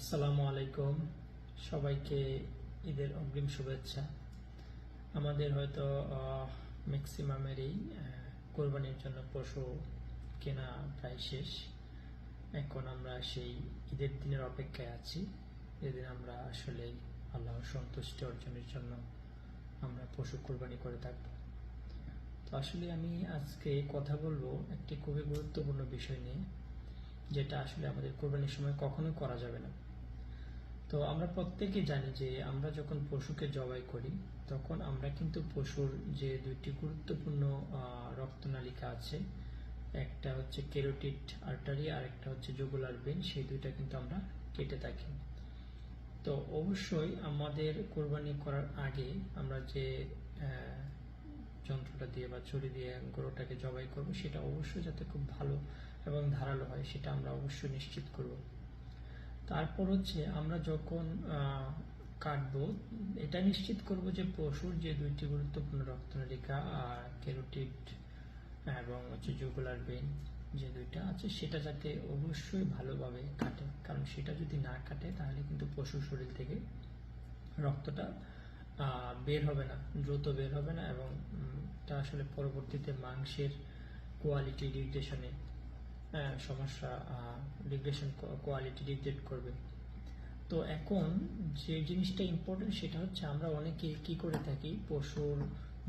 আসসালামু আলাইকুম। সবাইকে ঈদের অগ্রিম শুভেচ্ছা। আমাদের হয়তো ম্যাক্সিমামেরই কোরবানির জন্য পশু কেনা প্রায় শেষ। এখন আমরা সেই ঈদের দিনের অপেক্ষায় আছি। যেদিন আমরা আসলে আল্লাহর সন্তুষ্টি অর্জনের জন্য আমরা পশু কোরবানি করে থাকব। তো আসলে আমি আজকে কথা বলব একটি খুবই গুরুত্বপূর্ণ বিষয় নিয়ে, যেটা আসলে আমাদের কোরবানির সময় কখনোই করা যাবে না। তো আমরা প্রত্যেকেই জানি যে আমরা যখন পশুকে জবাই করি, তখন আমরা কিন্তু পশুর যে দুইটি গুরুত্বপূর্ণ রক্তনালিকা আছে, একটা হচ্ছে কেরোটিড আর্টারি আর একটা হচ্ছে জুগুলার বেন, সেই দুইটা কিন্তু আমরা কেটে থাকি। তো অবশ্যই আমাদের কোরবানি করার আগে আমরা যে যন্ত্রটা দিয়ে বা ছুরি দিয়ে গরুটাকে জবাই করব, সেটা অবশ্যই যাতে খুব ভালো এবং ধারালো হয়, সেটা আমরা অবশ্যই নিশ্চিত করব। তারপর হচ্ছে আমরা যখন কাটবো, এটা নিশ্চিত করব যে পশুর যে দুইটি গুরুত্বপূর্ণ রক্তনালিকা কেরোটিড এবং হচ্ছে জুগুলার বেন যে দুইটা আছে, সেটা যাতে অবশ্যই ভালোভাবে কাটে। কারণ সেটা যদি না কাটে, তাহলে কিন্তু পশুর শরীর থেকে রক্তটা বের হবে না, দ্রুত বের হবে না এবং তা আসলে পরবর্তীতে মাংসের কোয়ালিটি ডিগ্রেশনে সমস্যা ডিগ্রেশন কোয়ালিটি ডিগ্রেড করবে। তো এখন যে জিনিসটা ইম্পর্টেন্ট সেটা হচ্ছে আমরা অনেকে কি করে থাকি, পশুর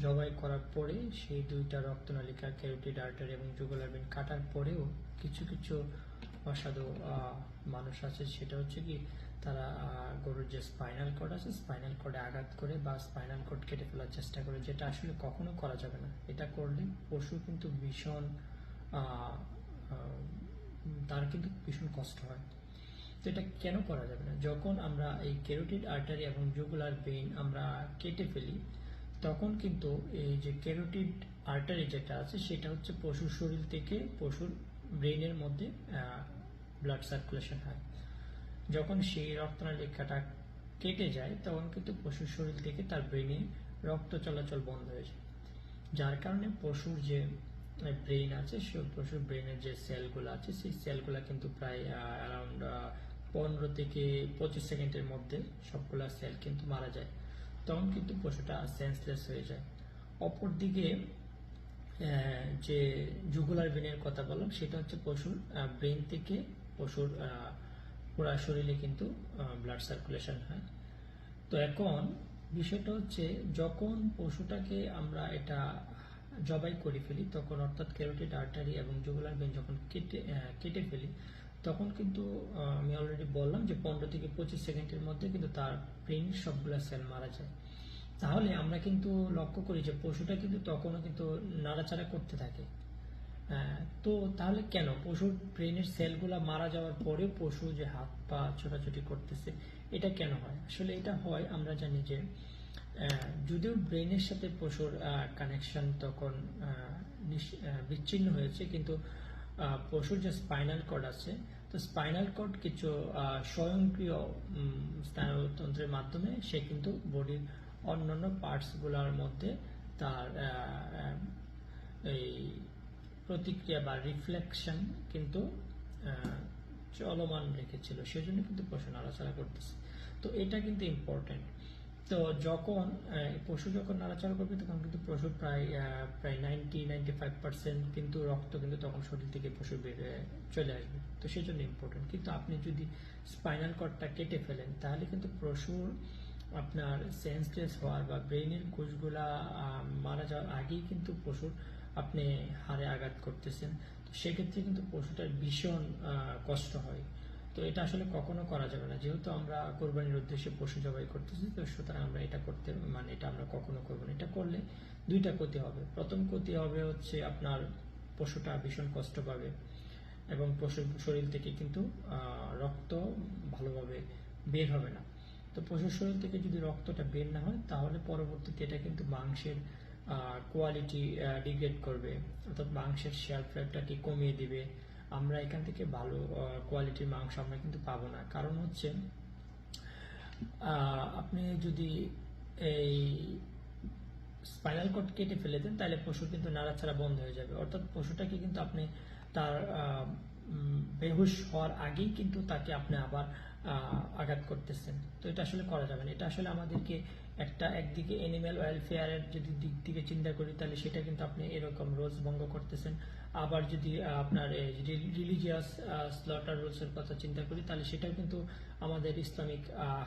জবাই করার পরে সেই দুইটা রক্তনালিকা ক্যারোটিড আর্টারি এবং জুগুলার বেন কাটার পরেও কিছু কিছু অসাধু মানুষ আছে। সেটা হচ্ছে কি তারা গরুর যে স্পাইনাল কর্ড আছে স্পাইনাল কর্ডে আঘাত করে বা স্পাইনাল কর্ড কেটে ফেলার চেষ্টা করে, যেটা আসলে কখনো করা যাবে না। এটা করলে পশু কিন্তু ভীষণ কিন্তু ভীষণ কষ্ট হয়। তো এটা কেন করা যাবে না? যখন আমরা এই ক্যারোটিড আর্টারি এবং জুগুলার ভেইন আমরা কেটে ফেলি, তখন কিন্তু এই যে ক্যারোটিড আর্টারি যেটা আছে, সেটা হচ্ছে পশুর শরীর থেকে পশুর ব্রেনের মধ্যে ব্লাড সার্কুলেশন হয়। যখন সেই রক্তনালিকাটা কেটে যায়, তখন কিন্তু পশুর শরীর থেকে তার ব্রেনে রক্ত চলাচল বন্ধ হয়ে যায়। যার কারণে পশুর যে ব্রেন আছে পশুর ব্রেনের যে সেলগুলো আছে, সেই সেলগুলো কিন্তু প্রায় অ্যারাউন্ড পনেরো থেকে পঁচিশ সেকেন্ডের মধ্যে সবগুলা সেল কিন্তু মারা যায়। তখন কিন্তু পশুটা সেন্সলেস হয়ে যায়। অপরদিকে যে জুগুলার ব্রেনের কথা বললাম, সেটা হচ্ছে পশুর ব্রেন থেকে পশুর পুরা শরীরে কিন্তু ব্লাড সার্কুলেশন হয়। তো এখন বিষয়টা হচ্ছে, যখন পশুটাকে আমরা এটা জবাই করে ফেলি, তখন অর্থাৎ ক্যারোটিড আর্টারি এবং জুগুলার বেন যখন কেটে কেটে ফেলি, তখন কিন্তু আমি অলরেডি বললাম যে পনেরো থেকে পঁচিশ সেকেন্ডের মধ্যে কিন্তু তার ব্রেন সবগুলা সেল মারা যায়। তাহলে আমরা কিন্তু লক্ষ্য করি যে পশুটা কিন্তু তখনও কিন্তু নাড়াচাড়া করতে থাকে। তো তাহলে কেন? পশুর ব্রেনের সেলগুলা মারা যাওয়ার পরেও পশু যে হাত পা ছোটাছুটি করতেছে, এটা কেন হয়? আসলে এটা হয়, আমরা জানি যে যদিও ব্রেনের সাথে পশুর কানেকশন তখন বিচ্ছিন্ন হয়েছে, কিন্তু পশুর যে স্পাইনাল কর্ড আছে, তো স্পাইনাল কর্ড কিছু স্বয়ংক্রিয় স্নায়ুতন্ত্রের মাধ্যমে সে কিন্তু বডির অন্যান্য পার্টসগুলোর মধ্যে তার এই প্রতিক্রিয়া বা রিফ্লেকশন কিন্তু চলমান রেখেছিল। সেজন্য কিন্তু পশু নাড়াচাড়া করতেছে। তো এটা কিন্তু ইম্পর্টেন্ট তো যখন পশু যখন নাড়াচাড়া করবে, তখন কিন্তু পশু প্রায় প্রায় নাইনটি নাইনটি ফাইভ পার্সেন্ট কিন্তু রক্ত কিন্তু তখন শরীর থেকে পশু বের চলে আসবে। তো সেই জন্য ইম্পর্টেন্ট কিন্তু আপনি যদি স্পাইনাল কর্ডটা কেটে ফেলেন, তাহলে কিন্তু পশুর আপনার সেন্সলেস হওয়ার বা ব্রেনের কোষগুলা মারা যাওয়ার আগেই কিন্তু পশুর আপনি হাড়ে আঘাত করতেছেন। তো সেক্ষেত্রে কিন্তু পশুটার ভীষণ কষ্ট হয়। তো এটা আসলে কখনো করা যাবে না। যেহেতু আমরা কোরবানির উদ্দেশ্যে পশু জবাই করতেছি, তো সুতরাং আমরা এটা করতে মানে এটা আমরা কখনো করব না। এটা করলে দুইটা ক্ষতি হবে। প্রথম ক্ষতি হবে হচ্ছে আপনার পশুটা ভীষণ কষ্ট পাবে এবং পশুর শরীর থেকে কিন্তু রক্ত ভালোভাবে বের হবে না। তো পশুর শরীর থেকে যদি রক্তটা বের না হয়, তাহলে পরবর্তীতে এটা কিন্তু মাংসের কোয়ালিটি ডিগ্রেড করবে। অর্থাৎ মাংসের শেয়ার লাইফটাকে কমিয়ে দিবে। আমরা এখান থেকে ভালো কোয়ালিটির মাংস আমরা কিন্তু পাবো না। কারণ হচ্ছে আপনি যদি এই স্পাইনাল কর্ড কেটে ফেলে দেন, তাহলে পশু কিন্তু নাড়াছাড়া বন্ধ হয়ে যাবে। অর্থাৎ পশুটাকে কিন্তু আপনি তার বেহুশ হওয়ার আগেই কিন্তু তাকে আপনি আবার আঘাত করতেছেন। তো এটা আসলে করা যাবে না। এটা আসলে আমাদেরকে একটা একদিকে অ্যানিম্যাল ওয়েলফেয়ারের যদি দিক থেকে চিন্তা করি, তাহলে সেটা কিন্তু আপনি এরকম রোজ ভঙ্গ করতেছেন। আবার যদি আপনার রিলিজিয়াস স্লটার রুলসের কথা চিন্তা করি, তাহলে সেটাও কিন্তু আমাদের ইসলামিক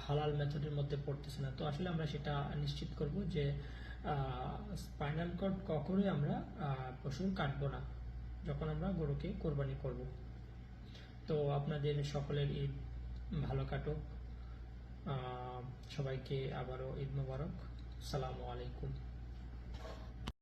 হালাল মেথডের মধ্যে পড়তেছে না। তো আসলে আমরা সেটা নিশ্চিত করব যে স্পাইনাল কর্ড কখনোই আমরা পশুর কাটবো না, যখন আমরা গরুকে কোরবানি করব। তো আপনাদের সকলের ঈদ ভালো কাটুক। সবাইকে আবারও ঈদ মোবারক। সালামু আলাইকুম।